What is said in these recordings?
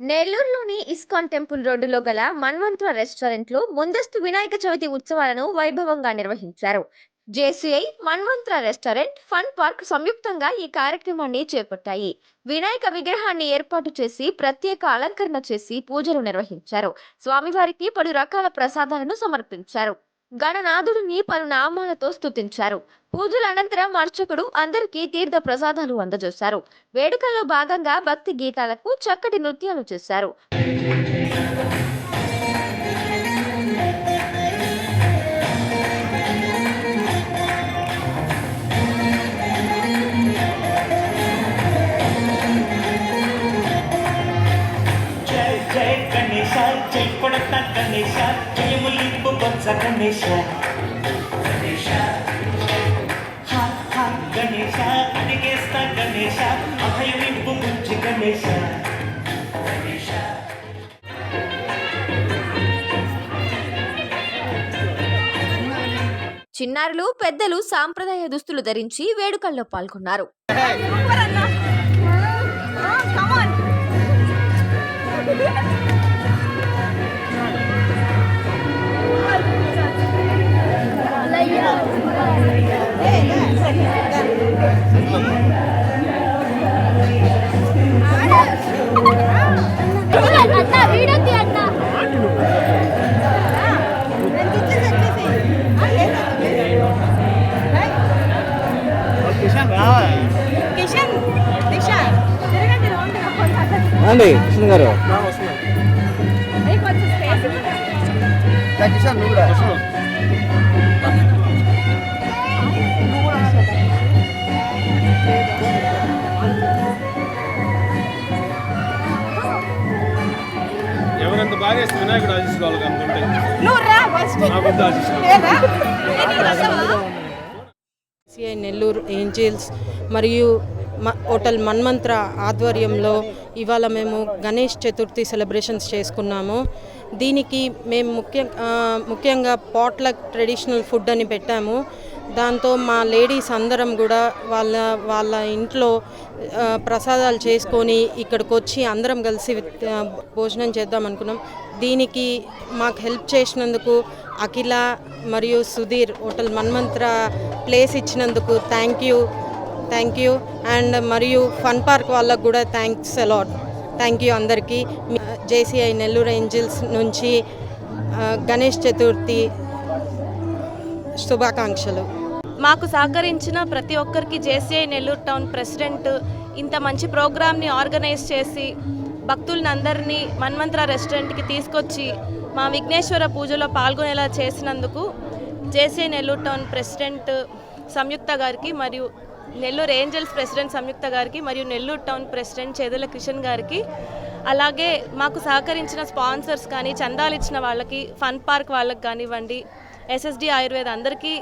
నెల్లూరులోని ISKCON temple రోడ్డులో గల మన్వంతర రెస్టారెంట్లో ముందస్తు వినాయక చవితి ఉత్సవాలను వైభవంగా నిర్వహించారు. JCI Manvantara restaurant fun park సంయుక్తంగా ఈ కార్యక్రమాన్ని చేపట్టాయి. వినాయక విగ్రహాన్ని ఏర్పాటు చేసి ప్రత్యేక అలంకరణ చేసి పూజలు నిర్వహించారు. స్వామివారికి పలు రకాల ప్రసాదాలను సమర్పించారు. గణనాథుడిని పలు నామాలతో స్తుతించారు. పూజల అనంతరం అర్చకుడు అందరికీ తీర్థ ప్రసాదాలు అందజేశారు. వేడుకల్లో భాగంగా భక్తి గీతాలకు చక్కటి నృత్యాలు చేశారు. జయములింపు బొత్స గణేశ గణేశ హ, హ, గణేశ అడిగేస్తా గణేశ అభయమింపు బుజ్జి గణేశ గణేశ చిన్నారులు పెద్దలు సాంప్రదాయ దుస్తులు ధరించి వేడుకల్లో పాల్గొన్నారు. అన్న. రౌండ్ అండి కృష్ణ గారు. ఎవరంత బాగా వేస్తే వినాయకుడు అనుకుంటే. సిఐ నెల్లూరు ఏంజిల్స్ మరియు హోటల్ మన్మంత్ర ఆధ్వర్యంలో ఇవాళ మేము గణేష్ చతుర్థి సెలబ్రేషన్స్ చేసుకున్నాము. దీనికి మేము ముఖ్య ముఖ్యంగా పాట్లక్ ట్రెడిషనల్ ఫుడ్ అని పెట్టాము. దాంతో మా లేడీస్ అందరం కూడా వాళ్ళ వాళ్ళ ఇంట్లో ప్రసాదాలు చేసుకొని ఇక్కడికి వచ్చి అందరం కలిసి భోజనం చేద్దాం అనుకున్నాం. దీనికి మాకు హెల్ప్ చేసినందుకు అఖిల మరియు సుధీర్ హోటల్ మన్మంత్ర ప్లేస్ ఇచ్చినందుకు thank you. Thank you. And మరియు ఫన్ పార్క్ వాళ్ళకు కూడా thanks a lot thank you అందరికీ. జేసీఐ నెల్లూరు ఏంజిల్స్ నుంచి గణేష్ చతుర్థి శుభాకాంక్షలు. మాకు సహకరించిన ప్రతి ఒక్కరికి జేసీఐ నెల్లూరు టౌన్ ప్రెసిడెంట్ ఇంత మంచి ప్రోగ్రామ్ని ఆర్గనైజ్ చేసి భక్తులను అందరినీ మన్మంత్ర రెస్టారెంట్కి తీసుకొచ్చి మా విఘ్నేశ్వర పూజలో పాల్గొనేలా చేసినందుకు JCI Nellore town president Samyuktha గారికి మరియు నెల్లూరు ఏంజల్స్ ప్రెసిడెంట్ సంయుక్త గారికి మరియు నెల్లూరు టౌన్ ప్రెసిడెంట్ చేదుల కిషన్ గారికి అలాగే మాకు సహకరించిన స్పాన్సర్స్ కానీ చందాలు ఇచ్చిన వాళ్ళకి ఫన్ పార్క్ వాళ్ళకి కానివ్వండి ఎస్ఎస్డి ఆయుర్వేద అందరికీ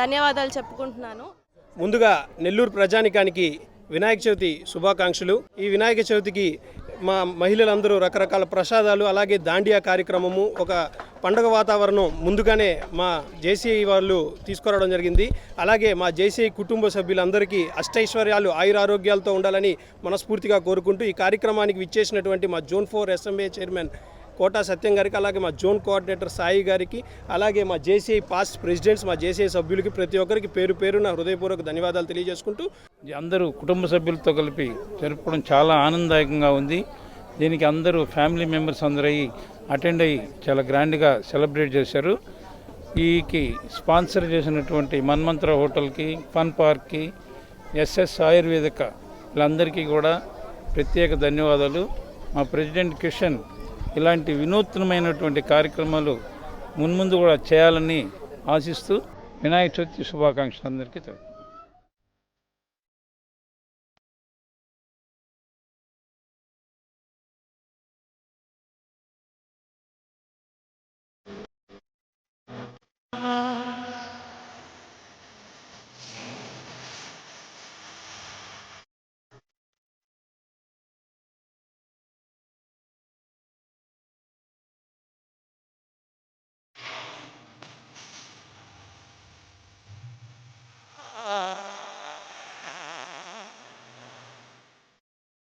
ధన్యవాదాలు చెప్పుకుంటున్నాను. ముందుగా నెల్లూరు ప్రజానికానికి వినాయక చవితి శుభాకాంక్షలు. ఈ వినాయక చవితికి మా మహిళలందరూ రకరకాల ప్రసాదాలు అలాగే దాండియా కార్యక్రమము ఒక పండగ వాతావరణం ముందుగానే మా జేసీఐ వాళ్ళు తీసుకురావడం జరిగింది. అలాగే మా జేసీఐ కుటుంబ సభ్యులందరికీ అష్టైశ్వర్యాలు ఆయురారోగ్యాలతో ఉండాలని మనస్ఫూర్తిగా కోరుకుంటూ ఈ కార్యక్రమానికి విచ్చేసినటువంటి మా zone four SMA chairman Kota Satyam గారికి అలాగే మా జోన్ కోఆర్డినేటర్ సాయి గారికి అలాగే మా జేసీఐ పాస్ట్ ప్రెసిడెంట్స్ మా జేసీఐ సభ్యులకి ప్రతి ఒక్కరికి పేరు పేరు నా హృదయపూర్వక ధన్యవాదాలు తెలియజేసుకుంటూ. అందరూ కుటుంబ సభ్యులతో కలిపి జరుపుకోవడం చాలా ఆనందదాయకంగా ఉంది. దీనికి అందరూ ఫ్యామిలీ మెంబర్స్ అందరూ అయ్యి అటెండ్ అయ్యి చాలా గ్రాండ్గా సెలబ్రేట్ చేశారు. ఈకి స్పాన్సర్ చేసినటువంటి మన్మంత్ర హోటల్కి ఫన్ పార్క్కి ఎస్ఎస్ ఆయుర్వేదిక వీళ్ళందరికీ కూడా ప్రత్యేక ధన్యవాదాలు. మా ప్రెసిడెంట్ కిషన్ ఇలాంటి వినూత్నమైనటువంటి కార్యక్రమాలు మున్ముందు కూడా చేయాలని ఆశిస్తూ వినాయక చవితి శుభాకాంక్షలు అందరికీ తెలుపు